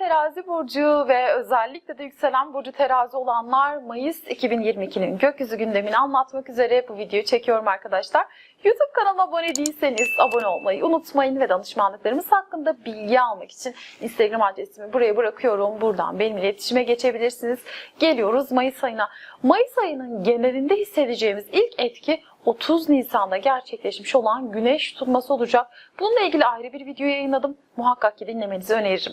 terazi burcu ve özellikle de yükselen burcu terazi olanlar Mayıs 2022'nin gökyüzü gündemini anlatmak üzere bu videoyu çekiyorum arkadaşlar. YouTube kanalıma abone değilseniz abone olmayı unutmayın ve danışmanlıklarımız hakkında bilgi almak için Instagram adresimi buraya bırakıyorum. Buradan benimle iletişime geçebilirsiniz. Geliyoruz Mayıs ayına. Mayıs ayının genelinde hissedeceğimiz ilk etki 30 Nisan'da gerçekleşmiş olan güneş tutulması olacak. Bununla ilgili ayrı bir video yayınladım. Muhakkak ki dinlemenizi öneririm.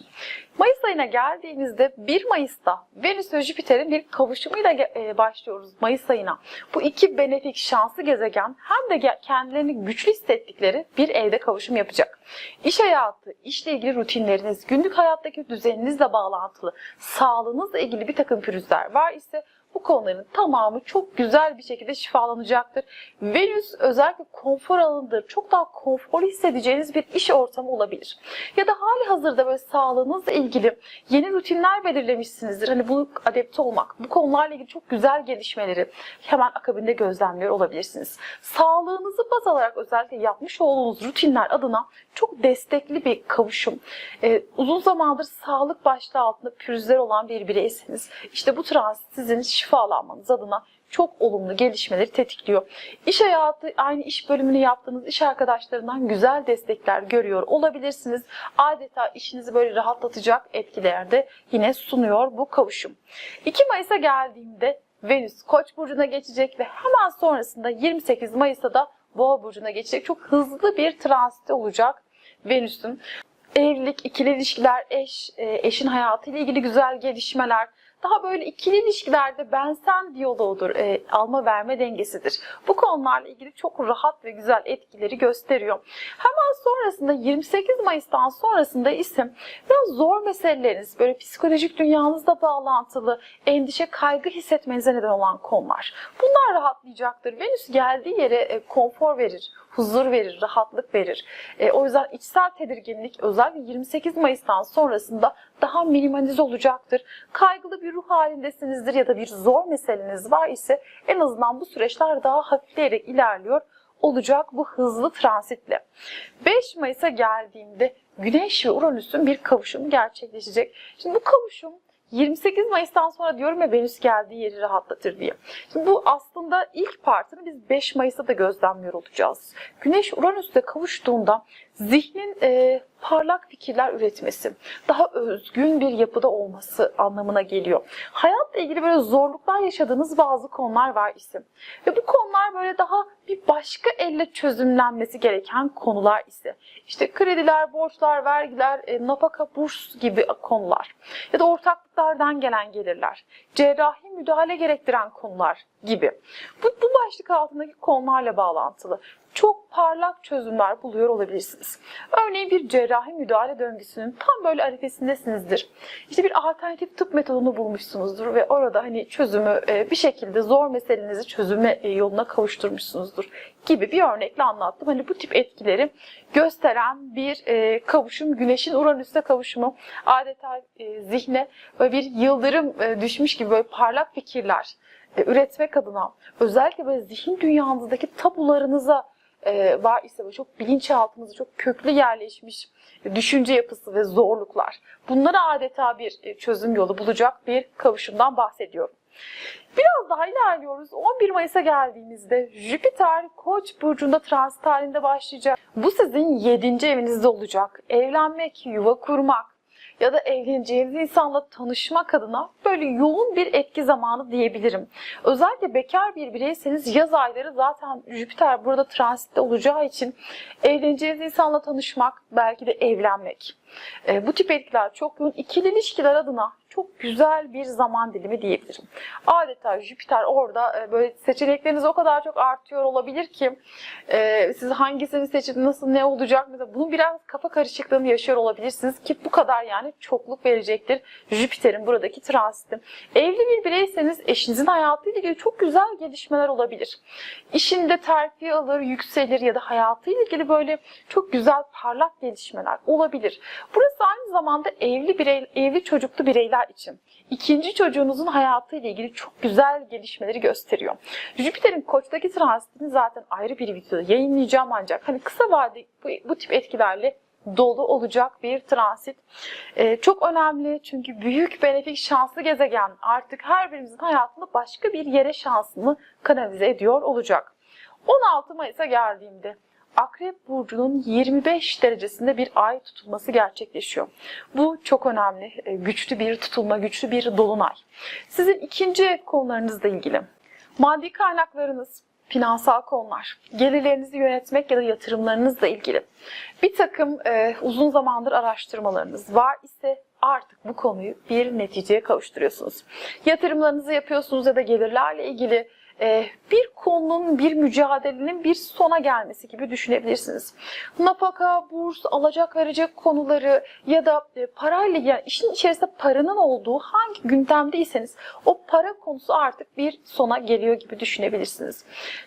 Mayıs ayına geldiğimizde 1 Mayıs'ta Venüs ve Jüpiter'in bir kavuşumuyla e, başlıyoruz Mayıs ayına. Bu iki benefik şanslı gezegen hem de kendilerini güçlü hissettikleri bir evde kavuşum yapacak. İş hayatı, işle ilgili rutinleriniz, günlük hayattaki düzeninizle bağlantılı, sağlığınızla ilgili bir takım pürüzler var ise bu konuların tamamı çok güzel bir şekilde şifalanacaktır. Venüs özellikle konfor alanıdır. Çok daha konforlu hissedeceğiniz bir iş ortamı olabilir. Ya da hali hazırda böyle sağlığınızla ilgili yeni rutinler belirlemişsinizdir. Hani bu adapte olmak, bu konularla ilgili çok güzel gelişmeleri hemen akabinde gözlemliyor olabilirsiniz. Sağlığınızı baz alarak özellikle yapmış olduğunuz rutinler adına çok destekli bir kavuşum. Ee, uzun zamandır sağlık başlığı altında pürüzler olan bir bireyseniz işte bu transit sizin şifalanmanız adına çok olumlu gelişmeleri tetikliyor. İş hayatı, aynı iş bölümünü yaptığınız iş arkadaşlarından güzel destekler görüyor olabilirsiniz. Adeta işinizi böyle rahatlatacak etkilerde yine sunuyor bu kavuşum. 2 Mayıs'a geldiğimde Venüs Koç burcuna geçecek ve hemen sonrasında 28 Mayıs'ta da Boğa burcuna geçecek. Çok hızlı bir transit olacak Venüs'ün. Evlilik, ikili ilişkiler, eş, e, eşin hayatıyla ilgili güzel gelişmeler, daha böyle ikili ilişkilerde ben sen diyaloğudur, e, alma verme dengesidir. Bu konularla ilgili çok rahat ve güzel etkileri gösteriyor. Hemen sonrasında 28 Mayıs'tan sonrasında ise biraz zor meseleleriniz, böyle psikolojik dünyanızla bağlantılı, endişe, kaygı hissetmenize neden olan konular. Bunlar rahatlayacaktır. Venüs geldiği yere e, konfor verir, huzur verir, rahatlık verir. E, o yüzden içsel tedirginlik özellikle 28 Mayıs'tan sonrasında daha minimalize olacaktır. Kaygılı bir ruh halindesinizdir ya da bir zor meseleniz var ise en azından bu süreçler daha hafifleyerek ilerliyor olacak bu hızlı transitle. 5 Mayıs'a geldiğimde Güneş ve Uranüs'ün bir kavuşumu gerçekleşecek. Şimdi bu kavuşum 28 Mayıs'tan sonra diyorum ya Venüs geldiği yeri rahatlatır diye. Şimdi bu aslında ilk partını biz 5 Mayıs'ta da gözlemliyor olacağız. Güneş Uranüs'le kavuştuğunda zihnin e, parlak fikirler üretmesi, daha özgün bir yapıda olması anlamına geliyor. Hayatla ilgili böyle zorluklar yaşadığınız bazı konular var ise ve bu konular böyle daha bir başka elle çözümlenmesi gereken konular ise işte krediler, borçlar, vergiler, e, nafaka, burs gibi konular ya da ortaklıklardan gelen gelirler, cerrahi müdahale gerektiren konular gibi. Bu, bu başlık altındaki konularla bağlantılı çok parlak çözümler buluyor olabilirsiniz. Örneğin bir cerrahi müdahale döngüsünün tam böyle arifesindesinizdir. İşte bir alternatif tıp metodunu bulmuşsunuzdur ve orada hani çözümü e, bir şekilde zor meselenizi çözüme e, yoluna kavuşturmuşsunuzdur gibi bir örnekle anlattım. Hani bu tip etkileri gösteren bir e, kavuşum, güneşin Uranüs'te kavuşumu adeta zihne böyle bir yıldırım düşmüş gibi böyle parlak fikirler üretmek adına özellikle böyle zihin dünyanızdaki tabularınıza e, var ise ve çok bilinçaltımızda çok köklü yerleşmiş düşünce yapısı ve zorluklar. Bunlara adeta bir e, çözüm yolu bulacak bir kavuşumdan bahsediyorum. Biraz daha ilerliyoruz. 11 Mayıs'a geldiğimizde Jüpiter Koç burcunda transit halinde başlayacak. Bu sizin 7. evinizde olacak. Evlenmek, yuva kurmak, ya da evleneceğiniz insanla tanışmak adına böyle yoğun bir etki zamanı diyebilirim. Özellikle bekar bir bireyseniz yaz ayları zaten Jüpiter burada transitte olacağı için evleneceğiniz insanla tanışmak, belki de evlenmek. E, bu tip etkiler çok yoğun. İkili ilişkiler adına çok güzel bir zaman dilimi diyebilirim. Adeta Jüpiter orada e, böyle seçenekleriniz o kadar çok artıyor olabilir ki e, siz hangisini seçin, nasıl, ne olacak mesela bunun biraz kafa karışıklığını yaşıyor olabilirsiniz ki bu kadar yani çokluk verecektir Jüpiter'in buradaki transiti. Evli bir bireyseniz eşinizin hayatıyla ilgili çok güzel gelişmeler olabilir. İşinde terfi alır, yükselir ya da hayatıyla ilgili böyle çok güzel parlak gelişmeler olabilir. Burası aynı zamanda evli birey, evli çocuklu bireyler için ikinci çocuğunuzun hayatıyla ilgili çok güzel gelişmeleri gösteriyor. Jüpiter'in koçtaki transitini zaten ayrı bir videoda yayınlayacağım ancak hani kısa vade bu, bu tip etkilerle dolu olacak bir transit. Ee, çok önemli çünkü büyük benefik şanslı gezegen artık her birimizin hayatında başka bir yere şansını kanalize ediyor olacak. 16 Mayıs'a geldiğimde Akrep Burcu'nun 25 derecesinde bir ay tutulması gerçekleşiyor. Bu çok önemli, e, güçlü bir tutulma, güçlü bir dolunay. Sizin ikinci konularınızla ilgili. Maddi kaynaklarınız, finansal konular, gelirlerinizi yönetmek ya da yatırımlarınızla ilgili bir takım e, uzun zamandır araştırmalarınız var ise artık bu konuyu bir neticeye kavuşturuyorsunuz. Yatırımlarınızı yapıyorsunuz ya da gelirlerle ilgili bir konunun, bir mücadelenin bir sona gelmesi gibi düşünebilirsiniz. Nafaka, burs, alacak verecek konuları ya da e, parayla yani işin içerisinde paranın olduğu hangi gündemdeyseniz o para konusu artık bir sona geliyor gibi düşünebilirsiniz.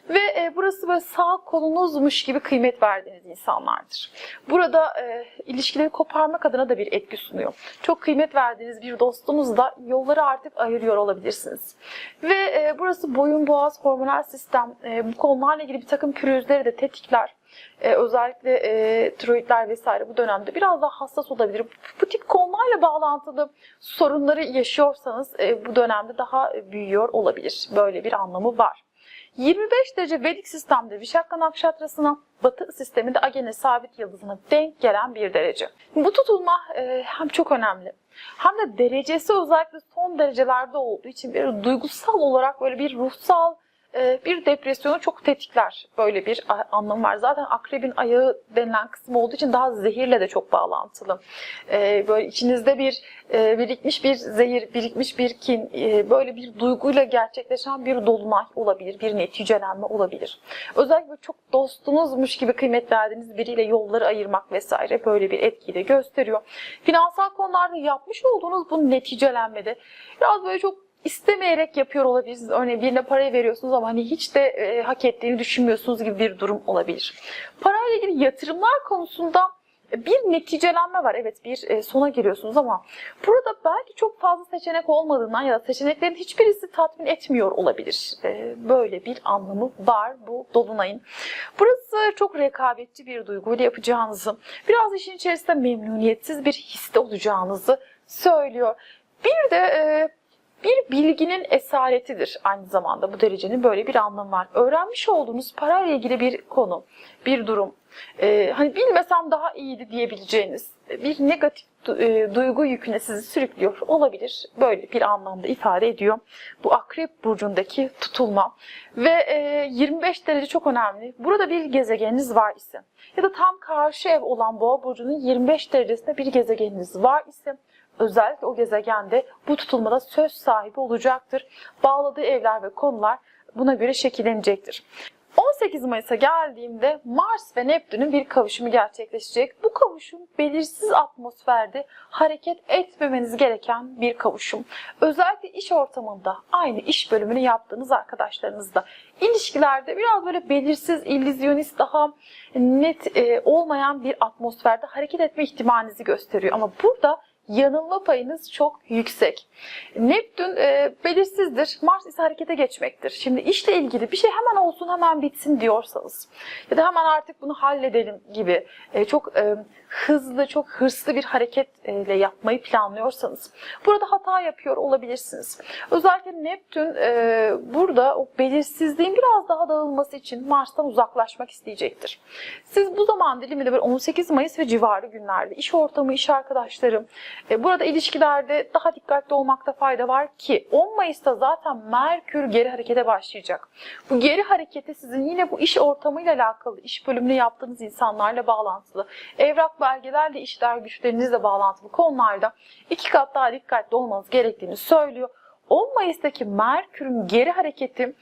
Ve e, burası böyle sağ kolunuzmuş gibi kıymet verdiğiniz insanlardır. Burada e, ilişkileri koparmak adına da bir etki sunuyor. Çok kıymet verdiğiniz bir dostunuzla yolları artık ayırıyor olabilirsiniz. Ve burası boyun boğaz hormonal sistem e, bu konularla ilgili bir takım pürüzleri de tetikler. E, özellikle e, tiroidler vesaire bu dönemde biraz daha hassas olabilir. Bu tip konularla bağlantılı sorunları yaşıyorsanız e, bu dönemde daha büyüyor olabilir. Böyle bir anlamı var. 25 derece Vedik sistemde Vişakka Nakşatrası'na, Batı sisteminde Agene sabit yıldızına denk gelen bir derece. Bu tutulma e, hem çok önemli hem de derecesi özellikle son derecelerde olduğu için bir duygusal olarak böyle bir ruhsal bir depresyonu çok tetikler. Böyle bir anlamı var. Zaten akrebin ayağı denilen kısmı olduğu için daha zehirle de çok bağlantılı. E, Böyle içinizde bir e, birikmiş bir zehir, birikmiş bir kin, e, böyle bir duyguyla gerçekleşen bir dolunay olabilir, bir neticelenme olabilir. Özellikle çok dostunuzmuş gibi kıymet verdiğiniz biriyle yolları ayırmak vesaire böyle bir etkiyi de gösteriyor. Finansal konularda yapmış olduğunuz bu neticelenmede biraz böyle çok istemeyerek yapıyor olabilirsiniz. Örneğin birine parayı veriyorsunuz ama hani hiç de e, hak ettiğini düşünmüyorsunuz gibi bir durum olabilir. Parayla ilgili yatırımlar konusunda bir neticelenme var. Evet bir e, sona giriyorsunuz ama burada belki çok fazla seçenek olmadığından ya da seçeneklerin hiçbirisi tatmin etmiyor olabilir. E, böyle bir anlamı var bu dolunayın. Burası çok rekabetçi bir duyguyla yapacağınızı, biraz işin içerisinde memnuniyetsiz bir histe olacağınızı söylüyor. Bir de e, bir bilginin esaretidir aynı zamanda bu derecenin böyle bir anlamı var. Öğrenmiş olduğunuz parayla ilgili bir konu, bir durum, e, hani bilmesem daha iyiydi diyebileceğiniz bir negatif e, duygu yüküne sizi sürüklüyor olabilir. Böyle bir anlamda ifade ediyor. Bu akrep burcundaki tutulma. Ve e, 25 derece çok önemli. Burada bir gezegeniniz var ise ya da tam karşı ev olan boğa burcunun 25 derecesinde bir gezegeniniz var ise özellikle o gezegende bu tutulmada söz sahibi olacaktır. Bağladığı evler ve konular buna göre şekillenecektir. 18 Mayıs'a geldiğimde Mars ve Neptün'ün bir kavuşumu gerçekleşecek. Bu kavuşum belirsiz atmosferde hareket etmemeniz gereken bir kavuşum. Özellikle iş ortamında aynı iş bölümünü yaptığınız arkadaşlarınızla ilişkilerde biraz böyle belirsiz, illüzyonist, daha net e, olmayan bir atmosferde hareket etme ihtimalinizi gösteriyor. Ama burada yanılma payınız çok yüksek. Neptün e, belirsizdir, Mars ise harekete geçmektir. Şimdi işle ilgili bir şey hemen olsun hemen bitsin diyorsanız ya da hemen artık bunu halledelim gibi e, çok e, hızlı, çok hırslı bir hareketle yapmayı planlıyorsanız burada hata yapıyor olabilirsiniz. Özellikle Neptün e, burada o belirsizliğin biraz daha dağılması için Mars'tan uzaklaşmak isteyecektir. Siz bu zaman diliminde böyle 18 Mayıs ve civarı günlerde iş ortamı, iş arkadaşları, e, burada ilişkilerde daha dikkatli olmakta fayda var ki 10 Mayıs'ta zaten Merkür geri harekete başlayacak. Bu geri hareketi sizin yine bu iş ortamıyla alakalı, iş bölümünü yaptığınız insanlarla bağlantılı, evrak belgelerle işler güçlerinizle bağlantılı konularda iki kat daha dikkatli olmanız gerektiğini söylüyor. 10 Mayıs'taki Merkür'ün geri hareketi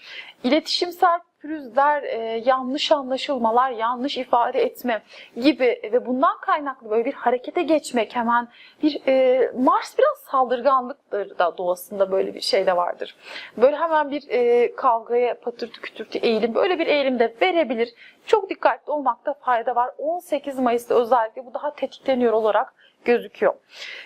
iletişimsel pürüzler, e, yanlış anlaşılmalar, yanlış ifade etme gibi ve bundan kaynaklı böyle bir harekete geçmek hemen bir e, Mars biraz saldırganlıktır da doğasında böyle bir şey de vardır. Böyle hemen bir e, kavgaya patırtı kütürtü eğilim böyle bir eğilim de verebilir. Çok dikkatli olmakta fayda var. 18 Mayıs'ta özellikle bu daha tetikleniyor olarak gözüküyor.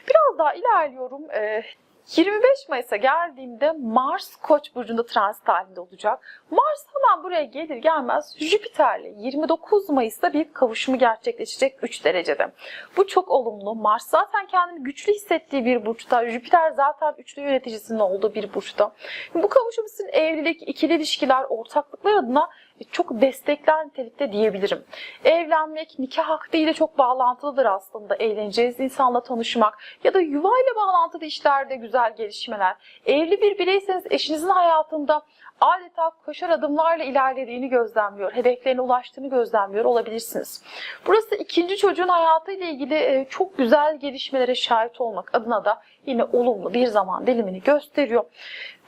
Biraz daha ilerliyorum. E, 25 Mayıs'a geldiğimde Mars Koç burcunda transit halinde olacak. Mars hemen buraya gelir gelmez Jüpiter'le 29 Mayıs'ta bir kavuşumu gerçekleşecek 3 derecede. Bu çok olumlu. Mars zaten kendini güçlü hissettiği bir burçta. Jüpiter zaten üçlü yöneticisinin olduğu bir burçta. Bu kavuşum sizin evlilik, ikili ilişkiler, ortaklıklar adına çok destekler nitelikte diyebilirim. Evlenmek, nikah hakkı ile çok bağlantılıdır aslında. Eğleneceğiniz insanla tanışmak ya da yuvayla bağlantılı işlerde güzel gelişmeler. Evli bir bireyseniz eşinizin hayatında adeta koşar adımlarla ilerlediğini gözlemliyor, hedeflerine ulaştığını gözlemliyor olabilirsiniz. Burası ikinci çocuğun hayatıyla ilgili e, çok güzel gelişmelere şahit olmak adına da yine olumlu bir zaman dilimini gösteriyor.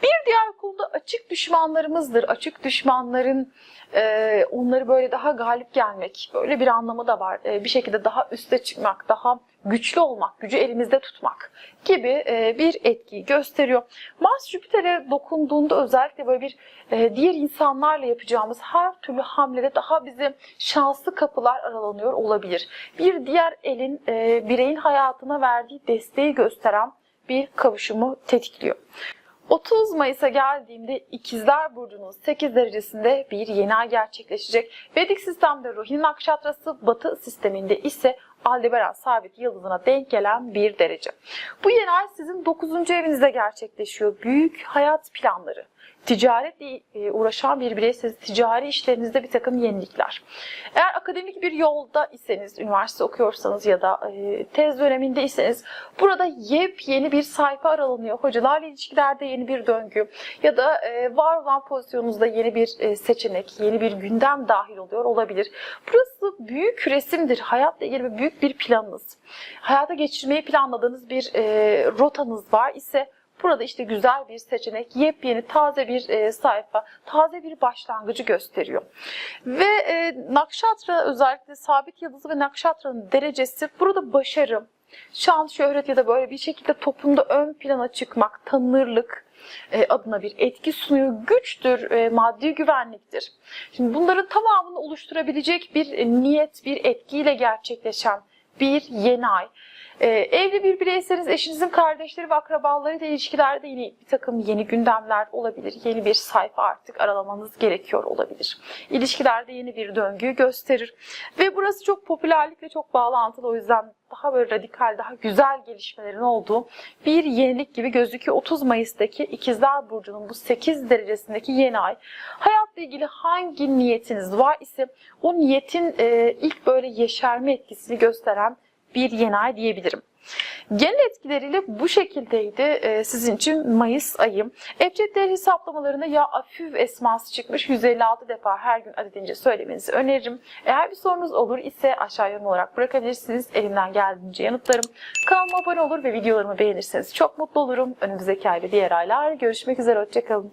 Bir diğer konuda açık düşmanlarımızdır. Açık düşmanların e, onları böyle daha galip gelmek, böyle bir anlamı da var. E, bir şekilde daha üste çıkmak, daha güçlü olmak, gücü elimizde tutmak gibi e, bir etkiyi gösteriyor. Mars Jüpiter'e dokunduğunda özellikle böyle bir e, diğer insanlarla yapacağımız her türlü hamlede daha bize şanslı kapılar aralanıyor olabilir. Bir diğer elin e, bireyin hayatına verdiği desteği gösteren bir kavuşumu tetikliyor. 30 Mayıs'a geldiğimde İkizler Burcu'nun 8 derecesinde bir yeni ay gerçekleşecek. Vedik sistemde Rohini Nakşatrası, Batı sisteminde ise Aldebaran sabit yıldızına denk gelen bir derece. Bu yeni ay sizin 9. evinizde gerçekleşiyor. Büyük hayat planları, ticaretle e, uğraşan bir bireyseniz ticari işlerinizde bir takım yenilikler. Eğer akademik bir yolda iseniz, üniversite okuyorsanız ya da e, tez döneminde iseniz burada yepyeni bir sayfa aralanıyor. Hocalarla ilişkilerde yeni bir döngü ya da e, var olan pozisyonunuzda yeni bir seçenek, yeni bir gündem dahil oluyor olabilir. Burası büyük resimdir. Hayatla ilgili büyük bir planınız. Hayata geçirmeyi planladığınız bir rotanız var ise Burada işte güzel bir seçenek, yepyeni, taze bir e, sayfa, taze bir başlangıcı gösteriyor. Ve e, Nakşatra özellikle sabit yıldızı ve Nakşatra'nın derecesi burada başarı, şan, şöhret ya da böyle bir şekilde toplumda ön plana çıkmak, tanınırlık e, adına bir etki sunuyor. Güçtür, maddi güvenliktir. Şimdi bunların tamamını oluşturabilecek bir niyet, bir etkiyle gerçekleşen bir yeni ay. Ee, evli bir bireyseniz eşinizin kardeşleri ve akrabalarıyla ilişkilerde yine bir takım yeni gündemler olabilir. Yeni bir sayfa artık aralamanız gerekiyor olabilir. İlişkilerde yeni bir döngüyü gösterir. Ve burası çok popülerlikle çok bağlantılı o yüzden daha böyle radikal, daha güzel gelişmelerin olduğu bir yenilik gibi gözüküyor. 30 Mayıs'taki İkizler Burcu'nun bu 8 derecesindeki yeni ay. Hayatla ilgili hangi niyetiniz var ise o niyetin e, ilk böyle yeşerme etkisini gösteren bir yeni ay diyebilirim. Genel etkileriyle bu şekildeydi e, sizin için Mayıs ayı. Ebced değer hesaplamalarında ya afüv esması çıkmış 156 defa her gün adedince söylemenizi öneririm. Eğer bir sorunuz olur ise aşağı yorum olarak bırakabilirsiniz. Elimden geldiğince yanıtlarım. Kanalıma abone olur ve videolarımı beğenirseniz çok mutlu olurum. Önümüzdeki ayda diğer aylar görüşmek üzere. Hoşçakalın.